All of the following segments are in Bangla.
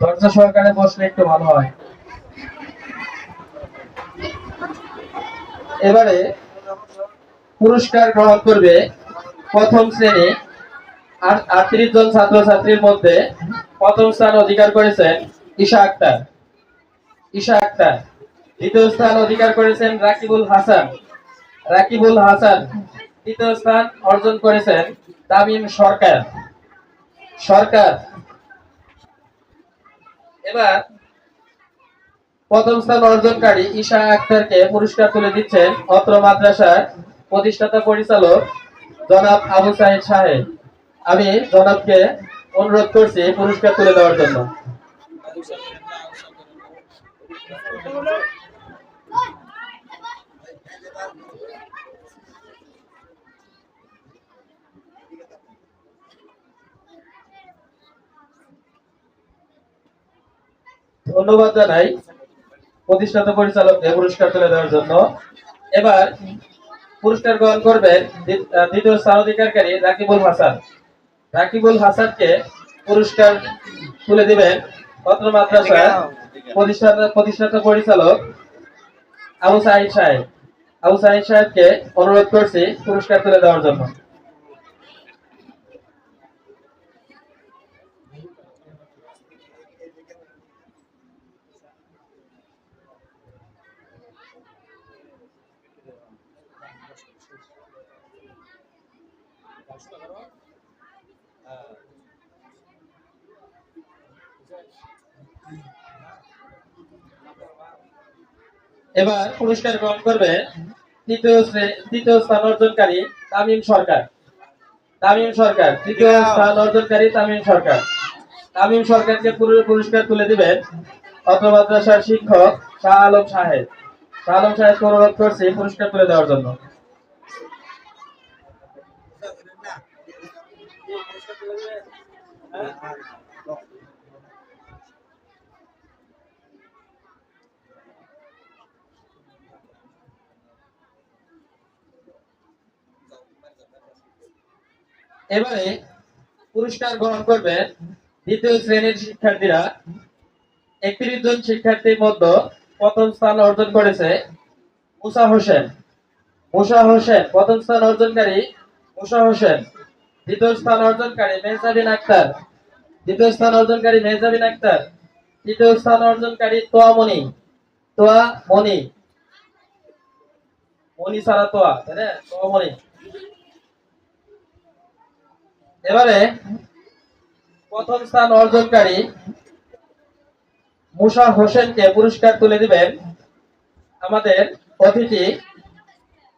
ধৈর্য সহকারে বসলে একটু ভালো হয়। এবারে পুরস্কার গ্রহণ করবে প্রথম শ্রেণি আটত্রিশ জন ছাত্রছাত্রীর মধ্যে প্রথম স্থান অধিকার করেছেন ঈশা আক্তার। ঈশা আক্তার। দ্বিতীয় স্থান অধিকার করেছেন রাকিবুল হাসান। রাকিবুল হাসান তৃতীয় স্থান অর্জন করেছেন তামিম সরকার। সরকার এবার প্রথম স্থান অর্জনকারী ঈশা আক্তারকে পুরস্কার তুলে দিচ্ছেন অত্র মাদ্রাসার প্রতিষ্ঠাতা পরিচালক জনাব আবু সাহেব সাহেব। আমি জনাবকে অনুরোধ করছি পুরস্কার তুলে দেওয়ার জন্য। ধন্যবাদ জানাই প্রতিষ্ঠাতা পরিচালককে পুরস্কার তুলে দেওয়ার জন্য। এবার পুরস্কার গ্রহণ করবেন দ্বিতীয় স্থান অধিকারী রাকিবুল হাসান। রাকিবুল হাসানকে পুরস্কার তুলে দিবেন পত্র মাদ্রাসার প্রতিষ্ঠাতা প্রতিষ্ঠাতা পরিচালক আবু সাহিদ সাহেব। আবু সাহিদ সাহেবকে অনুরোধ করছি পুরস্কার তুলে দেওয়ার জন্য। এবার পুরস্কার গ্রহণ করবে তৃতীয় স্থান অর্জনকারী তামিম সরকার। তামিম সরকার তৃতীয় স্থান অর্জনকারী তামিম সরকার। তামিম সরকারকে পুরো পুরস্কার তুলে দিবেন অত্র মাদ্রাসার শিক্ষক শাহ আলম সাহেব। শাহ আলম সাহেবকে অনুরোধ করছি পুরস্কার তুলে দেওয়ার জন্য। এবারে পুরস্কার গ্রহণ করবে দ্বিতীয় শ্রেণির শিক্ষার্থীরা। একত্রিশ জন শিক্ষার্থীর মধ্যে প্রথম স্থান অর্জন করেছে মুসা হোসেন। মুসা হোসেন, প্রথম স্থান অর্জনকারী মুসা হোসেন। দ্বিতীয় স্থান অর্জনকারী মেহজাবিন আক্তার। দ্বিতীয় স্থান অর্জনকারী মেহজাবিন আক্তার। তৃতীয় স্থান অর্জনকারী তোয়া মনি। তোয়া মনি। মনি সারা তোয়া, তাই না? তোয়া মনি। এবারে প্রথম স্থান অর্জনকারী মুসা হোসেনকে পুরস্কার তুলে দিবেন আমাদের অতিথি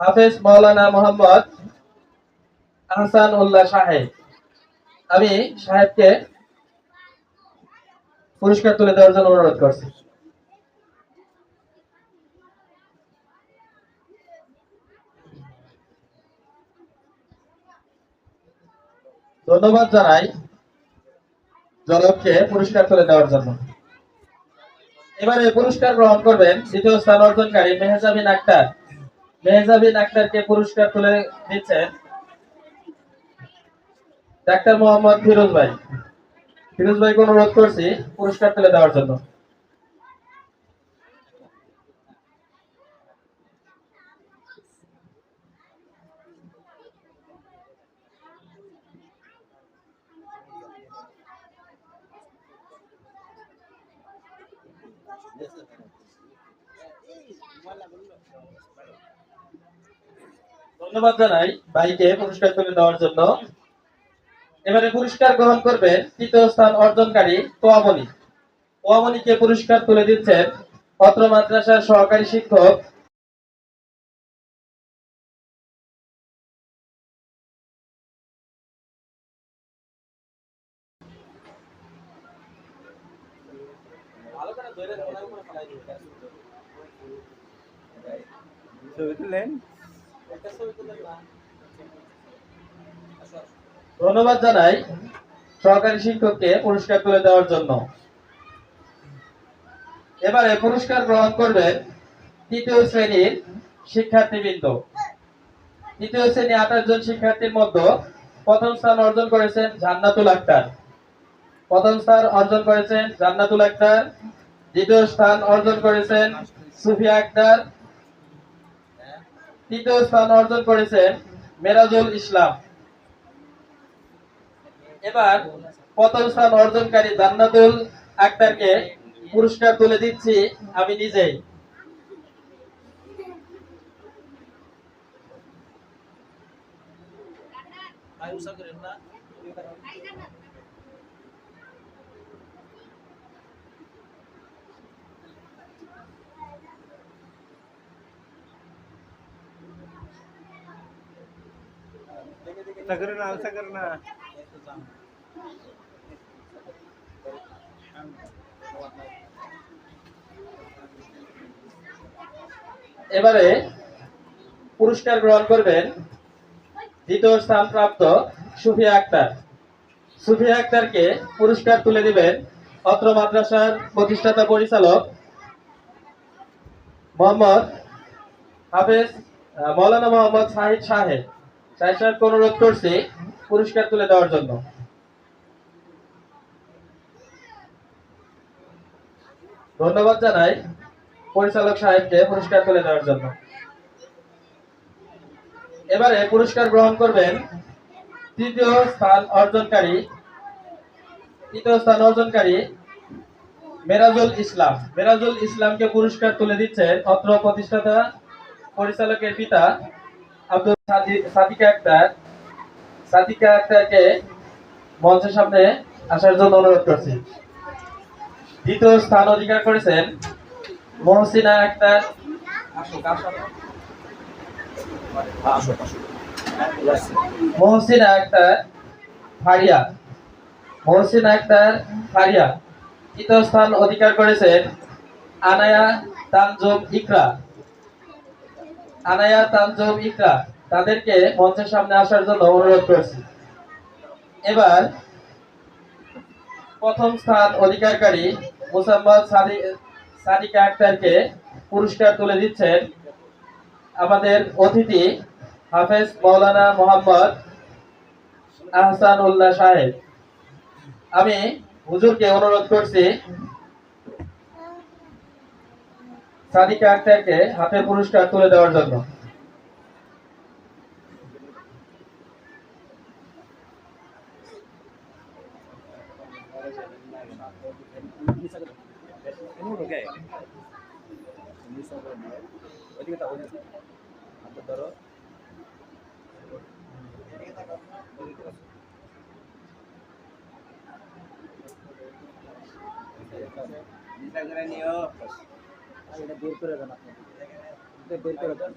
হাফেজ মাওলানা মোহাম্মদ আহসান উল্লাহ সাহেব আমি সাহেবকে পুরস্কার তুলে দেওয়ার জন্য অনুরোধ করছি। ধন্যবাদ জানাই জনককে পুরস্কার তুলে দেওয়ার জন্য। এবারে পুরস্কার গ্রহণ করবেন দ্বিতীয় স্থান অর্জনকারী মেহজাবিন আক্তার। মেহজাবিন আক্তারকে পুরস্কার তুলে দিচ্ছেন ডাক্তার মোহাম্মদ ফিরোজ ভাই। ফিরোজ ভাইকে অনুরোধ করছি পুরস্কার তুলে দেওয়ার জন্য। ধন্যবাদ জানাই ভাইকে পুরস্কার তুলে দেওয়ার জন্য। এবারে পুরস্কার গ্রহণ করবেন তৃতীয় স্থান অর্জনকারী তোয়ামণি তোয়ামণিকে পুরস্কার তুলে দিচ্ছেন পত্র মাদ্রাসার সহকারী শিক্ষক ধন্যবাদ জানাই সহকারী শিক্ষককে পুরস্কার তুলে দেওয়ার জন্য। এবারে পুরস্কার গ্রহণ করবেন তৃতীয় শ্রেণির শিক্ষার্থীবৃন্দ। তৃতীয় শ্রেণি আঠাশ জন শিক্ষার্থীর মধ্যে প্রথম স্থান অর্জন করেছেন জান্নাতুল আক্তার। প্রথম স্থান অর্জন করেছেন জান্নাতুল আক্তার। দ্বিতীয় স্থান অর্জন করেছেন সুফিয়া আক্তার। তৃতীয় স্থান অর্জন করেছেন মেরাজুল ইসলাম। এবার প্রথম স্থান অর্জনকারী জান্নাতুল আক্তারকে পুরস্কার তুলে দিচ্ছি আমি নিজেই। सगळं ना सगळं ना এবারে পুরস্কার গ্রহণ করবেন দ্বিতীয় স্থান প্রাপ্ত সুফিয়া আক্তার সুফিয়া আক্তারকে পুরস্কার তুলে দিবেন অত্র মাদ্রাসার প্রতিষ্ঠাতা পরিচালক মোহাম্মদ হাফেজ আহ, মৌলানা মোহাম্মদ সাহিদ সাহেব সাহেব অনুরোধ করছি পুরস্কার তুলে দেওয়ার জন্য। ধন্যবাদ জানাই পরিচালক সাহেবকে পুরস্কার তুলে দেওয়ার জন্য। এবারে পুরস্কার গ্রহণ করবেন তৃতীয় স্থান অর্জনকারী, তৃতীয় স্থান অর্জনকারী মেরাজুল ইসলাম। মেরাজুল ইসলামকে পুরস্কার তুলে দিচ্ছেন অত্র প্রতিষ্ঠাতা, পরিচালকের পিতা আব্দুল সাদিকা আক্তার, সাদিকা আক্তারকে মঞ্চের সামনে আসার জন্য অনুরোধ করছি। দ্বিতীয় স্থান অধিকার করেছেন মহসিনা আক্তার। মহসিনা আক্তার ফারিয়া। মহসিনা আক্তার ফারিয়া। তৃতীয় স্থান অধিকার করেছেন আনায়া তানজুম ইকরা। আনায়া তানজুম ইকরা, তাদেরকে মঞ্চের সামনে আসার জন্য অনুরোধ করছি। এবার প্রথম স্থান অধিকারকারী মুসাম্মদ সাদি, সাদিকা আক্তারকে পুরস্কার তুলে দিচ্ছেন আমাদের অতিথি হাফেজ মৌলানা মোহাম্মদ আহসান উল্লাহ সাহেব। আমি হুজুরকে অনুরোধ করছি সাদিকা আক্তারকে হাতে পুরস্কার তুলে দেওয়ার জন্য। বের করে দেন আপনি। এটা বের করে দেন।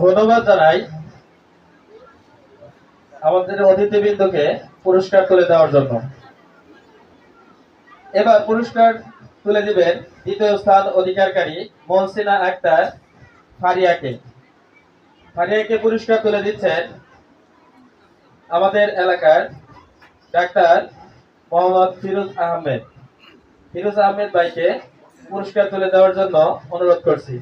ধন্যবাদ জানাই আমাদের অতিথিবৃন্দকে পুরস্কার তুলে দেওয়ার জন্য। এবার পুরস্কার তুলে দিবেন দ্বিতীয় স্থান অধিকারকারী মহসিনা আক্তার ফারিয়াকে। ফারিয়াকে পুরস্কার তুলে দিচ্ছেন আমাদের এলাকার ডাক্তার মোহাম্মদ ফিরোজ আহমেদ। ফিরোজ আহমেদ ভাইকে পুরস্কার তুলে দেওয়ার জন্য অনুরোধ করছি।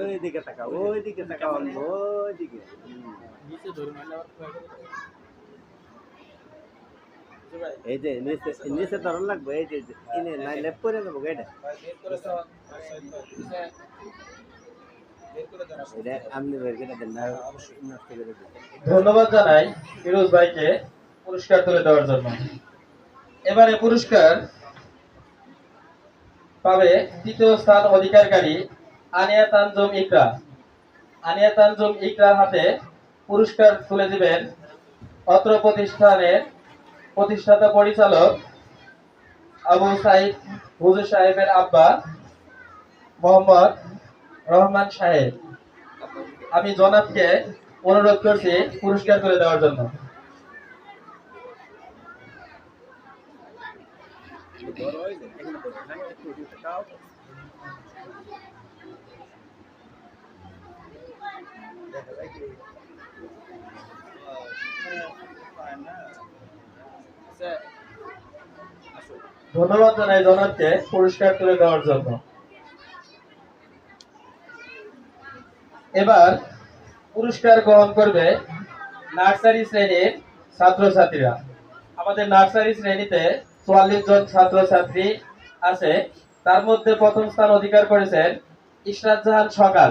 ওই দিকে তাকা ওই দিকে তাকা ওই দিকে এই যে নিচে নিচে ধরন লাগবে, এই যে ইনে নাই, লেপ করে দেবো এটা ধন্যবাদ জানাই ফিরোজ ভাইকে পুরস্কার তুলে দেওয়ার জন্য। এবারে পুরস্কার পাবে তৃতীয় স্থান অধিকারকারী আনিয়া তানজুম ইকরা। আনিয়া তানজুম ইকরার হাতে পুরস্কার তুলে দিবেন অত্র প্রতিষ্ঠানের প্রতিষ্ঠাতা পরিচালক আবু সাইদ হুজুর সাহেবের আব্বা মোহাম্মদ রহমান সাহেব। আমি জনাবকে অনুরোধ করছি পুরস্কার করে দেওয়ার জন্য। ধন্যবাদ জানাই জনাবকে পুরস্কার তুলে দেওয়ার জন্য। এবার পুরস্কার গ্রহণ করবে নার্সারি শ্রেণির ছাত্রছাত্রীরা। আমাদের নার্সারি শ্রেণীতে চুয়াল্লিশ জন ছাত্রছাত্রী আছে। তার মধ্যে প্রথম স্থান অধিকার করেছেন ইশরাত জাহান সকাল।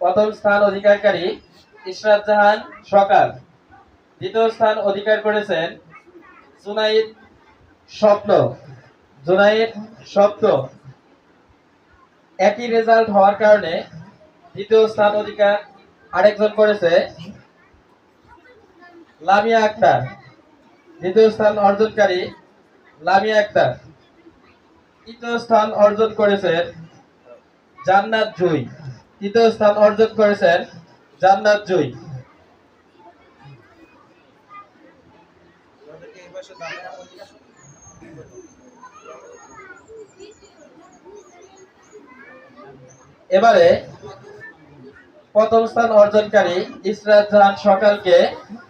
প্রথম স্থান অধিকারকারী ইশরাত জাহান সকাল। দ্বিতীয় স্থান অধিকার করেছেন জুনাইদ স্বপ্ন। জুনাইদ স্বপ্ন। একই রেজাল্ট হওয়ার কারণে দ্বিতীয় স্থান অধিকার আরেকজন করেছে লামিয়া আক্তার। দ্বিতীয় স্থান অর্জনকারী লামিয়া আক্তার। তৃতীয় স্থান অর্জন করেছেন জান্নাত জুই। তৃতীয় স্থান অর্জন করেছেন জান্নাত জুই। এবারে প্রথম স্থান অর্জনকারী ইসরাত জাহান সকালকে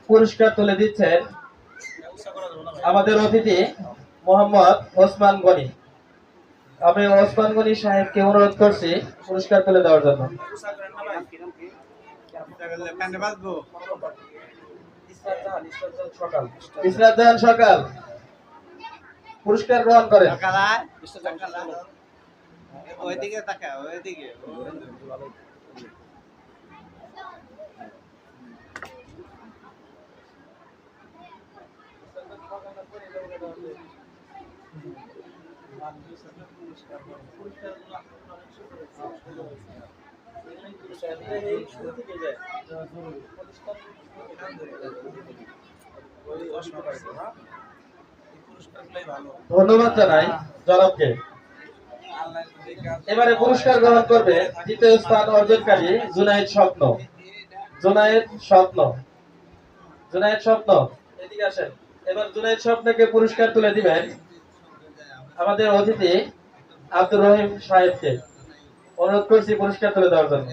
পুরস্কার তুলে দিচ্ছেন আমাদের অতিথি মোহাম্মদ ওসমান গনি। আমি ওসমান গনি সাহেবকে অনুরোধ করছি পুরস্কার তুলে দেওয়ার জন্য। ইসরাত জাহান সকাল। পুরস্কার গ্রহণ করেন। ওইদিকে তাকা ওইদিকে। ধন্যবাদ জানাই জনাবকে এবারে পুরস্কার গ্রহণ করবে দ্বিতীয় স্থান অর্জনকারী জুনায়েদ স্বপ্ন। জুনায়েদ স্বপ্ন। জুনায়েদ স্বপ্ন, এদিকে আসেন। এবার জুনায়েদ স্বপ্নকে পুরস্কার তুলে দিবেন আমাদের অতিথি আব্দুর রহিম সাহেবকে। অনুরোধ করছি পুরস্কার তুলে দেওয়ার জন্য।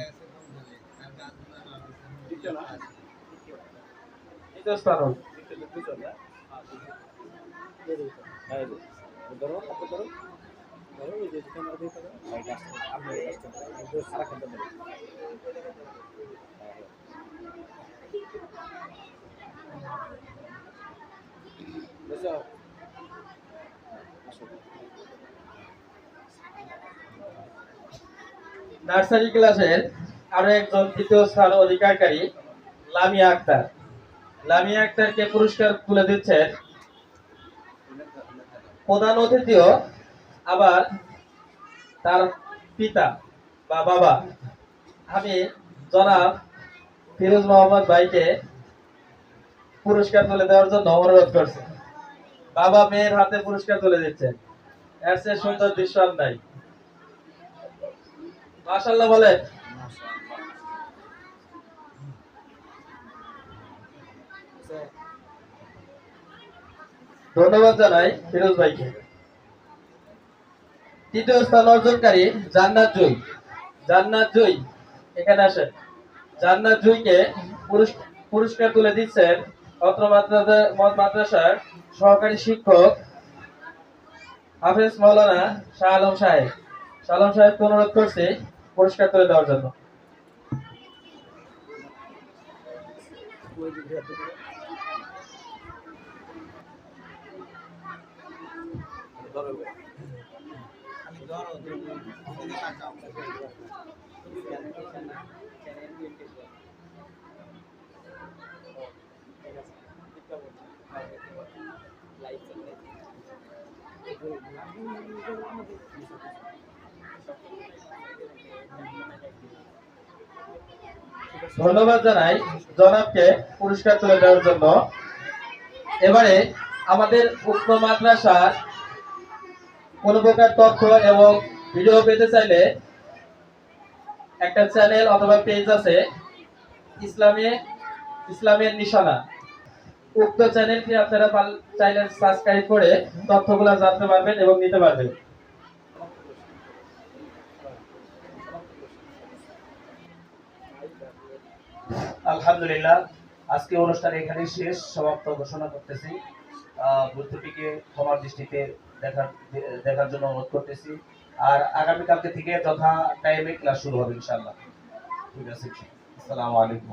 নার্সারি ক্লাসের আরও একজন তৃতীয় স্থান অধিকারী লামিয়া আক্তার। লামিয়া আক্তারকে পুরস্কার তুলে দিচ্ছেন প্রধান অতিথিও আবার তার পিতা বা বাবা। আমি জনাব ফিরোজ মোহাম্মদ ভাইকে পুরস্কার তুলে দেওয়ার জন্য অনুরোধ করছি। বাবা মেয়ের হাতে পুরস্কার তুলে দিচ্ছেন। এর চেয়ে সুন্দর দৃশ্য নাই। মাশাল্লাহ বলে ধন্যবাদ জানাই ফিরোজ ভাইকে। তৃতীয় স্থান অর্জনকারী জান্নাত জুই। জান্নাত জুই, এখানে আসেন। জান্নাত জুইকে পুরস্কার তুলে দিচ্ছেন অত্র মাদ্রাসার সহকারী শিক্ষক হাফেজ মৌলানা শাহ আলম সাহেব। শাহ আলম সাহেবকে অনুরোধ করছি পুরস্কার তুলে দেওয়ার জন্য। ধন্যবাদ জানাই জনাবকে পুরস্কার তুলে দেওয়ার জন্য এবারে আমাদের উক্ত মাদ্রাসার কোন প্রকার তথ্য এবং ভিডিও পেতে চাইলে একটা চ্যানেল অথবা পেজ আছে ইসলামী, ইসলামের নিশানা। উক্ত চ্যানেলটি আপনারা চাইলে সাবস্ক্রাইব করে তথ্যগুলো জানতে পারবেন এবং নিতে পারবেন। আলহামদুলিল্লাহ, আজকে অনুষ্ঠান এখানে শেষ, সমাপ্ত ঘোষণা করতেছি। ত্রুটিকে ক্ষমার দৃষ্টিতে দেখার দেখার জন্য অনুরোধ করতেছি। আর আগামীকালকে থেকে যথা টাইমে ক্লাস শুরু হবে ইনশাল্লাহ ঠিক আছে আসসালামু আলাইকুম।